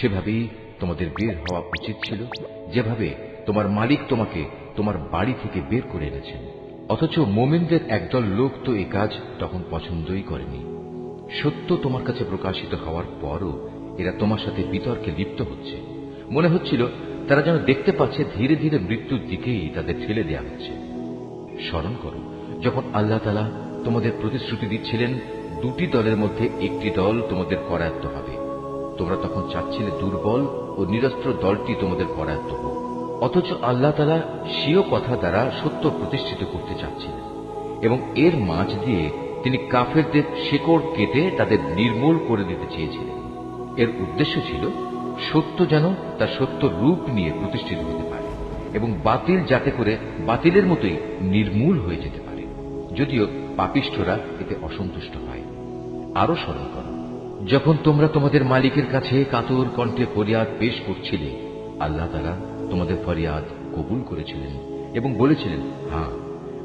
সেভাবেই তোমাদের বের হওয়া উচিত ছিল, যেভাবে তোমার মালিক তোমাকে তোমার বাড়ি থেকে বের করে এনেছেন। অথচ মোমেনদের একদল লোক তো এ কাজ তখন পছন্দই করেনি। সত্য তোমার কাছে প্রকাশিত হওয়ার পরও এরা তোমার সাথে বিতর্কে লিপ্ত হচ্ছে। মনে হচ্ছিল তারা যেন দেখতে পাচ্ছে ধীরে ধীরে মৃত্যুর দিকেই তাদের ঠেলে দেওয়া হচ্ছে। স্মরণ করো, যখন আল্লাহ তালা তোমাদের প্রতিশ্রুতি দিচ্ছিলেন, দুটি দলের মধ্যে একটি দল তোমাদের করায়ত্ত হবে। তোমরা তখন চাচ্ছিলে দুর্বল ও নিরস্ত্র দলটি তোমাদের করায়ত্ত হোক। অথচ আল্লাহ তালা স্বীয় কথা দ্বারা সত্য প্রতিষ্ঠিত করতে চাচ্ছিলেন এবং এর মাঝ দিয়ে তিনি কাফেরদের শেকড় কেটে তাদের নির্মূল করে দিতে চেয়েছিলেন। এর উদ্দেশ্য ছিল সত্য যেন তার সত্য রূপ নিয়ে প্রতিষ্ঠিত হতে পারে এবং বাতিল যাতে করে বাতিলের মতোই নির্মূল হয়ে যেতে পারে। যদিও পাপিষ্ঠরা এতে অসন্তুষ্ট হয়। আরও স্মরণ যখন তোমরা তোমাদের মালিকের কাছে কাতর কণ্ঠে ফরিয়াদ পেশ করছিলে, আল্লাহ তারা তোমাদের ফরিয়াদ কবুল করেছিলেন এবং বলেছিলেন হ্যাঁ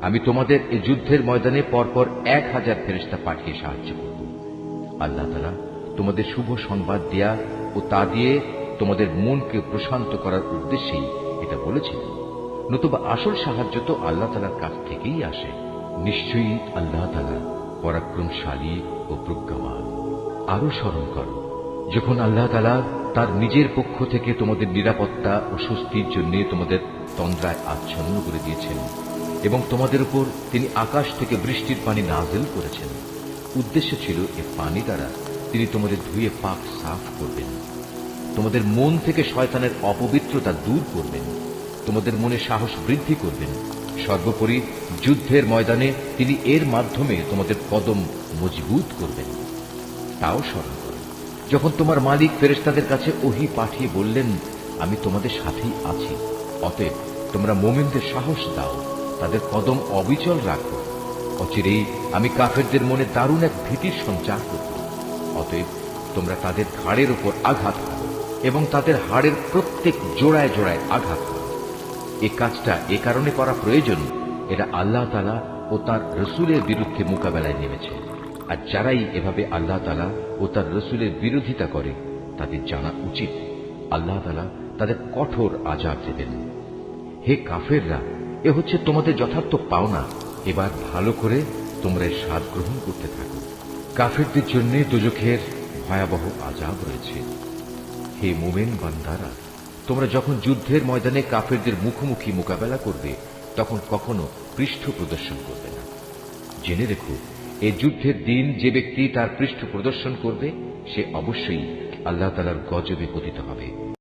আমি তোমাদের এই যুদ্ধের ময়দানে পরপর এক হাজার ফেরিস্তা পাঠিয়ে সাহায্য করব। আল্লাহ তারা তোমাদের শুভ সংবাদ দেয়া ও তা দিয়ে তোমাদের মনকে প্রশান্ত করার উদ্দেশ্যেই এটা বলেছিলেন। নতুবা আসল সাহায্য তো আল্লাহ তালার কাছ থেকেই আসে। নিশ্চয়ই আল্লাহ তালা পরাক্রমশালী ও প্রজ্ঞামান আরও স্মরণ করো, যখন আল্লাহ তালা তার নিজের পক্ষ থেকে তোমাদের নিরাপত্তা ও স্বস্তির জন্য তোমাদের তন্দ্রায় আচ্ছন্ন করে দিয়েছেন এবং তোমাদের উপর তিনি আকাশ থেকে বৃষ্টির পানি নাজেল করেছেন। উদ্দেশ্য ছিল এ পানি দ্বারা তিনি তোমাদের ধুয়ে পাক সাফ করবেন। তোমাদের মন থেকে শয়তানের অপবিত্রতা দূর করবেন। তোমাদের মনে সাহস বৃদ্ধি করবেন। সর্বোপরি যুদ্ধের ময়দানে তিনি এর মাধ্যমে তোমাদের কদম মজবুত করবেন। তাও স্মরণ করো। যখন তোমার মালিক ফেরেশতাদের কাছে ওহি পাঠিয়ে বললেন, আমি তোমাদের সাথেই আছি, অতএব তোমরা মোমিনদের সাহস দাও, তাদের কদম অবিচল রাখো। অচিরেই আমি কাফেরদের মনে দারুণ এক ভীতির সঞ্চার করব। অতএব তোমরা তাদের ঘাড়ের উপর আঘাত করো এবং তাদের হাড়ের প্রত্যেক জোড়ায় জোড়ায় আঘাত করো। এ কাজটা এ কারণে করা প্রয়োজন, এরা আল্লাহ তালা ও তার রসুলের বিরুদ্ধে মোকাবেলায় নেমেছে। আর যারাই এভাবে আল্লাহ তালা ও তার রসুলের বিরোধিতা করে, তাদের জানা উচিত, আল্লাহ তালা তাদের কঠোর আজাদ দেবেন। হে কাফেররা, এ হচ্ছে তোমাদের যথার্থ পাওনা। এবার ভালো করে তোমরা স্বাদ গ্রহণ করতে থাকো। কাফেরদের জন্য দুজখের ভয়াবহ আজাব রয়েছে। হে মোমেন বান্দারা, তোমরা যখন যুদ্ধের ময়দানে কাফেরদের মুখোমুখি মোকাবেলা করবে, তখন কখনো পৃষ্ঠ প্রদর্শন করবে না। জেনে রেখো এই যুদ্ধের দিন যে ব্যক্তি তার পৃষ্ঠ প্রদর্শন করবে, সে অবশ্যই আল্লাহ তালার গজবে পতিত হবে।